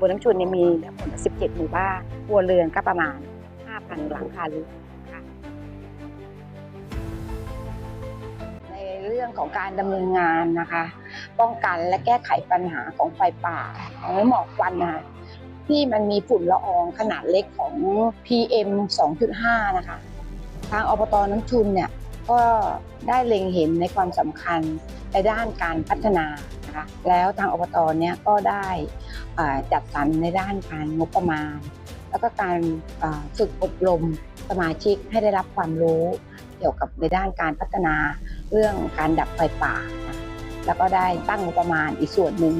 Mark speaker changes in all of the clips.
Speaker 1: บนน้ำชุนเนี่ยมีทั้งหมด17 หมู่บ้านครัวเรือนก็ประมาณ 5,000 หลังคาเรือนค่ะในเรื่องของการดำเนินงานนะคะ ป้องกันและแก้ไขปัญหาของไฟป่าและหมอกควันนะคะที่มันมีฝุ่นละอองขนาดเล็กของ PM 2.5 นะคะ ทางอบตน้ำชุนเนี่ย ก็ได้เล็งเห็นในความสำคัญในด้านการพัฒนานะคะแล้วทางอบตเนี่ยก็ได้จัดสรรในด้านการงบประมาณ แล้วก็การฝึกอบรมสมาชิกให้ได้รับความรู้เกี่ยวกับในด้านการพัฒนาเรื่องการดับไฟป่า แล้วก็ได้ตั้งงบประมาณอีกส่วนหนึ่ง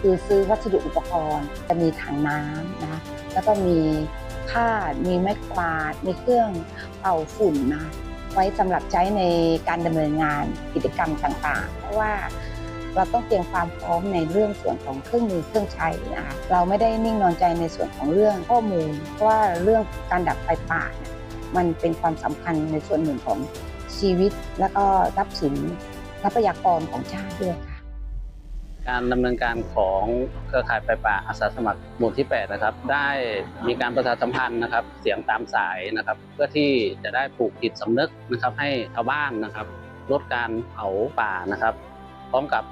Speaker 1: คือซื้อวัสดุอุปกรณ์ จะมีถังน้ำนะแล้วก็มีคามีไม้กวาดมีเครื่องเป่าฝุ่นนะ ไว้สำหรับใช้ในการดำเนินงานกิจกรรมต่างๆ เพราะว่าเราต้องเตรียมความพร้อมในเรื่องส่วนของเครื่องมือเครื่องใช้นะคะเราไม่ได้นิ่งนอนใจในส่วนของเรื่องข้อมูลเพราะว่าเรื่องการดับไฟป่าเนี่ยมันเป็นความสำคัญในส่วนหนึ่งของชีวิต และก็ทรัพย์สินทรัพยากรของชาติด้วยค่ะ
Speaker 2: การดำเนินการของเครือข่ายไฟป่าอาสาสมัครหมู่ที่ 8 นะครับ ได้มีการประชาสัมพันธ์นะครับ เสียงตามสายนะครับ เพื่อที่จะได้ปลูกจิตสำนึกนะครับ ให้ชาวบ้านนะครับ ลดการเผาป่านะครับ พร้อมกับ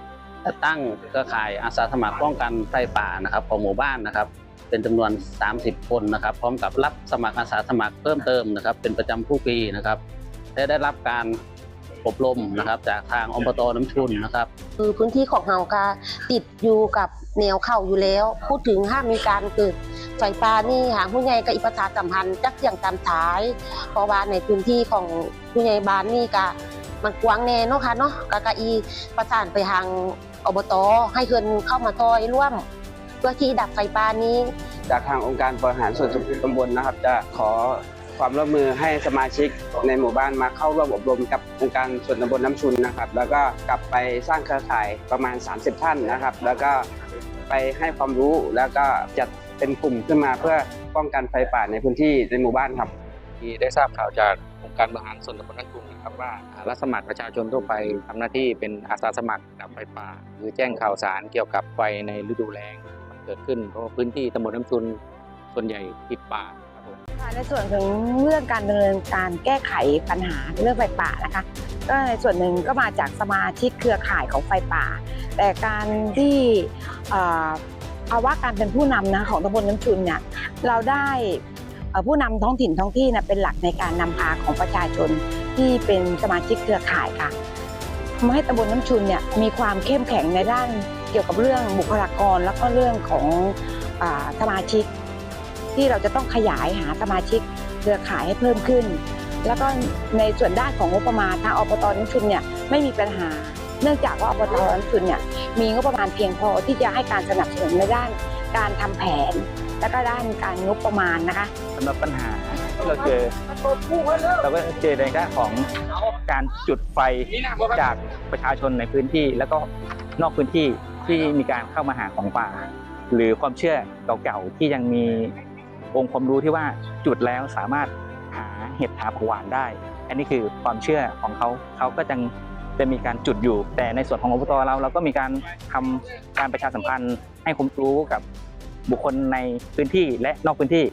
Speaker 2: ตั้งเครือข่ายอาสาสมัครป้องกันไฟป่านะครับ ของหมู่บ้านนะครับ เป็นจำนวน 30 คนนะครับ พร้อมกับรับสมัครอาสาสมัครเพิ่มเติมนะครับ เป็นประจำผู้ปีนะครับและได้รับการ อบรมนะครับ จากทางอบตน้ำชุนนะครับ
Speaker 3: คือพื้นที่ของเฮาก็ติดอยู่กับแนวเข้าอยู่แล้ว พูดถึงห้ามมีการเกิดไฟป่านี่หางผู้ใหญ่กับอิประชาสัมพันธ์จักอย่างตามท้ายเพราะว่าในพื้นที่ของผู้ใหญ่บ้านนี่ก็มันกว้างแน่เนาะค่ะเนาะกะกะอีประสานไปทางอบตให้เพิ่นเข้ามาซอยร่วมเพื่อที่ดับไฟป่านี้
Speaker 4: จากทางองค์การบริหารส่วนตำบลนะครับ จะขอ ความร่วมมือให้สมาชิกในหมู่บ้านมาเข้าร่วมอบรมกับองค์การส่วนตำบลน้ำชุนนะครับ แล้วก็กลับไปสร้างเครือข่ายประมาณ 30 ท่านนะครับ แล้วก็ไปให้ความรู้แล้วก็จัดเป็นกลุ่มขึ้นมาเพื่อป้องกันไฟป่าในพื้นที่ในหมู่บ้านครับ
Speaker 5: ที่ได้ทราบข่าวจากองค์การบริหารส่วนตำบลนักกรุงนะครับว่ารับสมัครประชาชนทั่วไปทำหน้าที่เป็นอาสาสมัครดับไฟป่า หรือแจ้งข่าวสารเกี่ยวกับไฟในฤดูแล้งมันเกิดขึ้นเพราะพื้นที่ตำบลน้ำชุนส่วนใหญ่ติดป่า ผม
Speaker 1: ในส่วนถึงเรื่องการดำเนินการแก้ไขปัญหาเรื่องไฟป่านะคะ ก็ในส่วนหนึ่งก็มาจากสมาชิกเครือข่ายของไฟป่า แต่การที่ภาวะการเป็นผู้นำนะของตำบลน้ำชุนเนี่ยเราได้ผู้นำท้องถิ่นท้องที่เนี่ยเป็นหลักในการนำพาของประชาชนที่เป็นสมาชิกเครือข่ายค่ะทำให้ตำบลน้ำชุนเนี่ยมีความเข้มแข็งในด้านเกี่ยวกับเรื่องบุคลากร แล้วก็เรื่องของอสมาชิก ที่เราจะต้องขยายหาสมาชิกเครือข่ายให้เพิ่มขึ้น แล้วก็ในส่วนด้านของงบประมาณทางอบตน้ำชุนเนี่ยไม่มีปัญหา เนื่องจากว่าอบตน้ำชุนเนี่ยมีงบประมาณเพียงพอที่จะให้การสนับสนุนในด้านการทำแผน และก็ด้านการงบประมาณนะคะ
Speaker 6: สำหรับปัญหาที่เราเจอเราก็เจอในด้านของการจุดไฟจากประชาชนในพื้นที่ แล้วก็นอกพื้นที่ที่มีการเข้ามาหาของป่า หรือความเชื่อเก่าๆที่ยังมี องค์ความรู้ที่ว่าจุดแล้วสามารถหาเห็ดหาผักวานได้ อันนี้คือความเชื่อของเขาเขาก็จะจะมีการจุดอยู่ แต่ในส่วนของอบตเราเราก็มีการทำการประชาสัมพันธ์ให้ความรู้กับบุคคลในพื้นที่และนอกพื้นที่